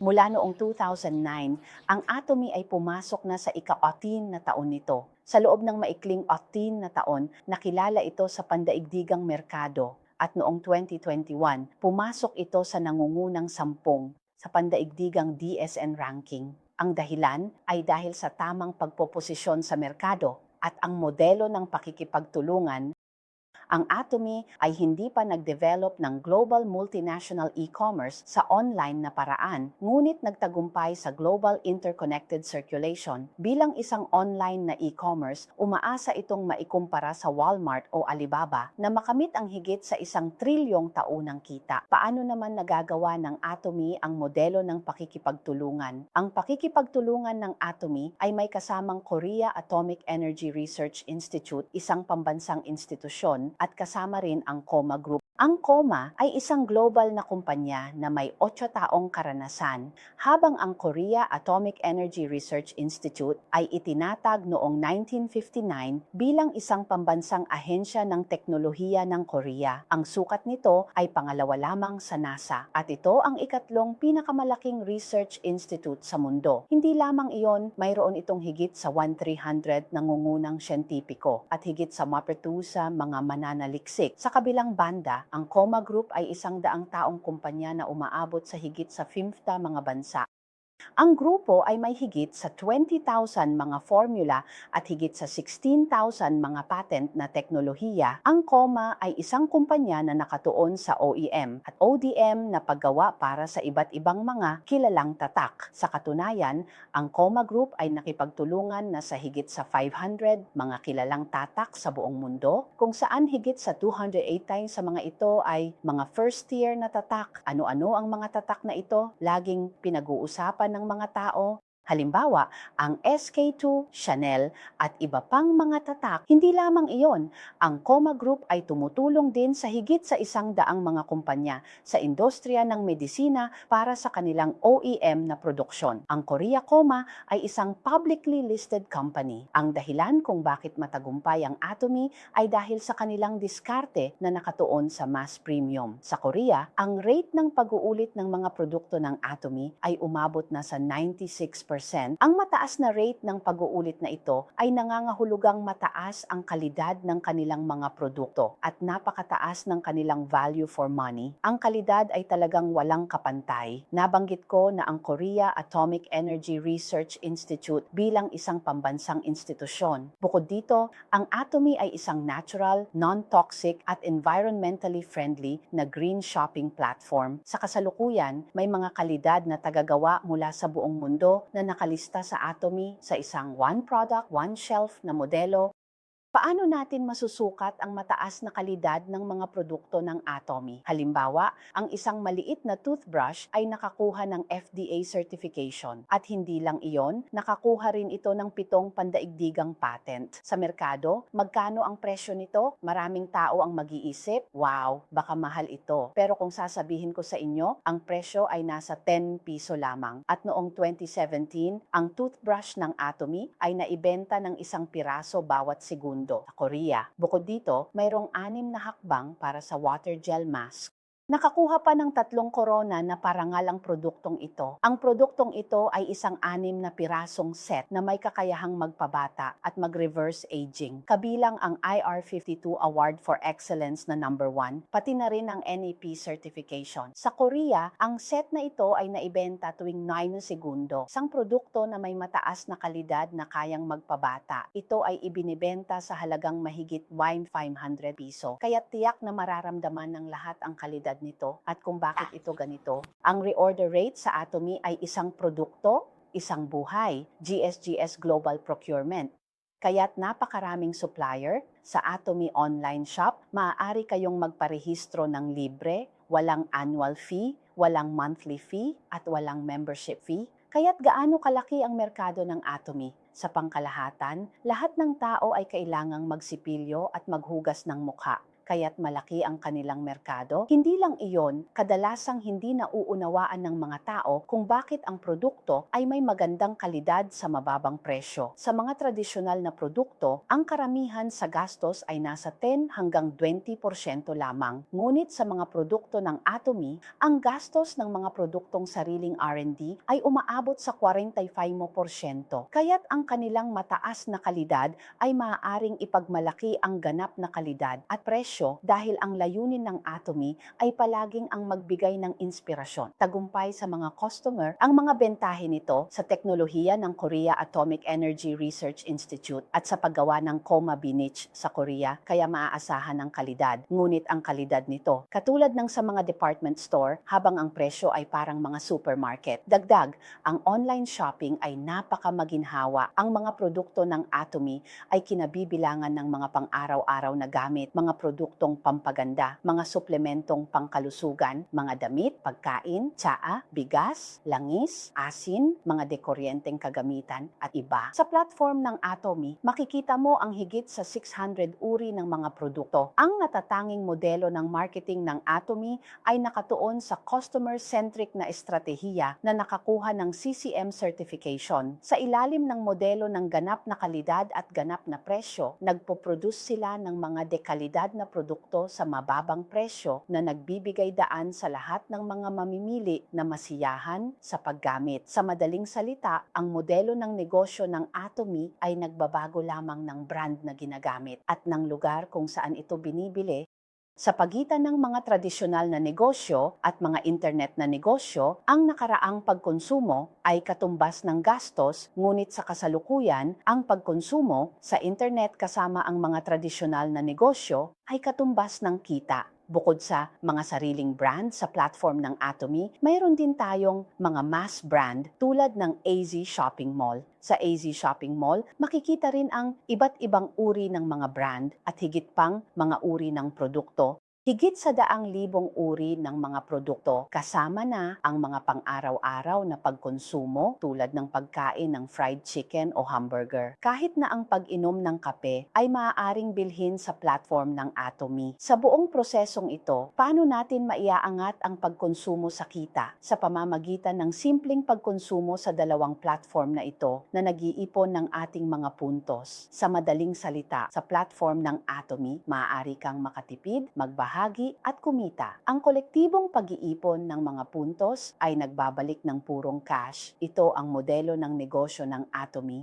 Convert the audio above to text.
Mula noong 2009, ang Atomy ay pumasok na sa ika-18 na taon nito. Sa loob ng maikling 18 na taon, nakilala ito sa pandaigdigang merkado at noong 2021, pumasok ito sa nangungunang sampung sa pandaigdigang DSN ranking. Ang dahilan ay dahil sa tamang pagpoposisyon sa merkado at ang modelo ng pakikipagtulungan ang Atomy ay hindi pa nag-develop ng global multinational e-commerce sa online na paraan, ngunit nagtagumpay sa global interconnected circulation. Bilang isang online na e-commerce, umaasa itong maikumpara sa Walmart o Alibaba na makamit ang higit sa isang trilyong taunang kita. Paano naman nagagawa ng Atomy ang modelo ng pakikipagtulungan? Ang pakikipagtulungan ng Atomy ay may kasamang Korea Atomic Energy Research Institute, isang pambansang institusyon at kasama rin ang COMA Group. Ang COMA ay isang global na kumpanya na may 8 taong karanasan, habang ang Korea Atomic Energy Research Institute ay itinatag noong 1959 bilang isang pambansang ahensya ng teknolohiya ng Korea. Ang sukat nito ay pangalawa lamang sa NASA at ito ang ikatlong pinakamalaking research institute sa mundo. Hindi lamang iyon, mayroon itong higit sa 1,300 nangungunang siyentipiko at higit sa mapertu sa mga mananaliksik. Sa kabilang banda, ang Coma Group ay isang daang taong kumpanya na umaabot sa higit sa 50 mga bansa. Ang grupo ay may higit sa 20,000 mga formula at higit sa 16,000 mga patent na teknolohiya. Ang COMA ay isang kumpanya na nakatuon sa OEM at ODM na paggawa para sa iba't ibang mga kilalang tatak. Sa katunayan, ang COMA Group ay nakipagtulungan na sa higit sa 500 mga kilalang tatak sa buong mundo, kung saan higit sa 280 sa mga ito ay mga first tier na tatak. Ano-ano ang mga tatak na ito? Laging pinag-uusapan ng mga tao. Halimbawa, ang SK2, Chanel at iba pang mga tatak, hindi lamang iyon. Ang Coma Group ay tumutulong din sa higit sa isang daang mga kumpanya sa industriya ng medisina para sa kanilang OEM na produksyon. Ang Korea Coma ay isang publicly listed company. Ang dahilan kung bakit matagumpay ang Atomy ay dahil sa kanilang diskarte na nakatuon sa mass premium. Sa Korea, ang rate ng pag-uulit ng mga produkto ng Atomy ay umabot na sa 96%. Ang mataas na rate ng pag-uulit na ito ay nangangahulugang mataas ang kalidad ng kanilang mga produkto at napakataas ng kanilang value for money. Ang kalidad ay talagang walang kapantay. Nabanggit ko na ang Korea Atomic Energy Research Institute bilang isang pambansang institusyon. Bukod dito, ang Atomy ay isang natural, non-toxic at environmentally friendly na green shopping platform. Sa kasalukuyan, may mga kalidad na tagagawa mula sa buong mundo na nakalista sa Atomy sa isang one product, one shelf na modelo Paano natin masusukat ang mataas na kalidad ng mga produkto ng Atomy? Halimbawa, ang isang maliit na toothbrush ay nakakuha ng FDA certification. At hindi lang iyon, nakakuha rin ito ng pitong pandaigdigang patent. Sa merkado, magkano ang presyo nito? Maraming tao ang mag-iisip, wow, baka mahal ito. Pero kung sasabihin ko sa inyo, ang presyo ay nasa 10 piso lamang. At noong 2017, ang toothbrush ng Atomy ay naibenta ng isang piraso bawat segundo mundo, sa Korea. Bukod dito, mayroong anim na hakbang para sa water gel mask. Nakakuha pa ng tatlong korona na parangal ang produktong ito. Ang produktong ito ay isang anim na pirasong set na may kakayahang magpabata at mag-reverse aging. Kabilang ang IR52 Award for Excellence na number 1, pati na rin ang NAP certification. Sa Korea, ang set na ito ay naibenta tuwing 9 segundo. Isang produkto na may mataas na kalidad na kayang magpabata. Ito ay ibinibenta sa halagang mahigit 1,500 piso. Kaya tiyak na mararamdaman ng lahat ang kalidad nito at kung bakit ito ganito. Ang reorder rate sa Atomy ay isang produkto, isang buhay, GSGS Global Procurement. Kaya't napakaraming supplier sa Atomy online shop, maaari kayong magparehistro ng libre, walang annual fee, walang monthly fee, at walang membership fee. Kaya't gaano kalaki ang merkado ng Atomy? Sa pangkalahatan, lahat ng tao ay kailangang magsipilyo at maghugas ng mukha kaya't malaki ang kanilang merkado? Hindi lang iyon, kadalasang hindi nauunawaan ng mga tao kung bakit ang produkto ay may magandang kalidad sa mababang presyo. Sa mga tradisyonal na produkto, ang karamihan sa gastos ay nasa 10 hanggang 20% lamang. Ngunit sa mga produkto ng Atomy, ang gastos ng mga produktong sariling R&D ay umaabot sa 45%. Kaya't ang kanilang mataas na kalidad ay maaaring ipagmalaki ang ganap na kalidad at presyo dahil ang layunin ng Atomy ay palaging ang magbigay ng inspirasyon. Tagumpay sa mga customer ang mga bentahe nito sa teknolohiya ng Korea Atomic Energy Research Institute at sa paggawa ng Koma Binich sa Korea kaya maaasahan ang kalidad. Ngunit ang kalidad nito, katulad ng sa mga department store habang ang presyo ay parang mga supermarket. Dagdag, ang online shopping ay napakamaginhawa. Ang mga produkto ng Atomy ay kinabibilangan ng mga pang-araw-araw na gamit, mga produktong pampaganda, mga suplementong pangkalusugan, mga damit, pagkain, tsaa, bigas, langis, asin, mga dekoryenteng kagamitan at iba. Sa platform ng Atomy, makikita mo ang higit sa 600 uri ng mga produkto. Ang natatanging modelo ng marketing ng Atomy ay nakatuon sa customer-centric na estratehiya na nakakuha ng CCM certification. Sa ilalim ng modelo ng ganap na kalidad at ganap na presyo, nagpo-produce sila ng mga dekalidad na produkto sa mababang presyo na nagbibigay daan sa lahat ng mga mamimili na masiyahan sa paggamit. Sa madaling salita, ang modelo ng negosyo ng Atomy ay nagbabago lamang ng brand na ginagamit at ng lugar kung saan ito binibili sa pagitan ng mga tradisyonal na negosyo at mga internet na negosyo, ang nakaraang pagkonsumo ay katumbas ng gastos, ngunit sa kasalukuyan, ang pagkonsumo sa internet kasama ang mga tradisyonal na negosyo ay katumbas ng kita. Bukod sa mga sariling brand sa platform ng Atomy, mayroon din tayong mga mass brand tulad ng AZ Shopping Mall. Sa AZ Shopping Mall, makikita rin ang iba't ibang uri ng mga brand at higit pang mga uri ng produkto Higit sa daang libong uri ng mga produkto, kasama na ang mga pang-araw-araw na pagkonsumo tulad ng pagkain ng fried chicken o hamburger. Kahit na ang pag-inom ng kape ay maaaring bilhin sa platform ng Atomy. Sa buong prosesong ito, paano natin maiaangat ang pagkonsumo sa kita sa pamamagitan ng simpleng pagkonsumo sa dalawang platform na ito na nag-iipon ng ating mga puntos. Sa madaling salita, sa platform ng Atomy, maaari kang makatipid, magbahagi bahagi at kumita. Ang kolektibong pag-iipon ng mga puntos ay nagbabalik ng purong cash. Ito ang modelo ng negosyo ng Atomy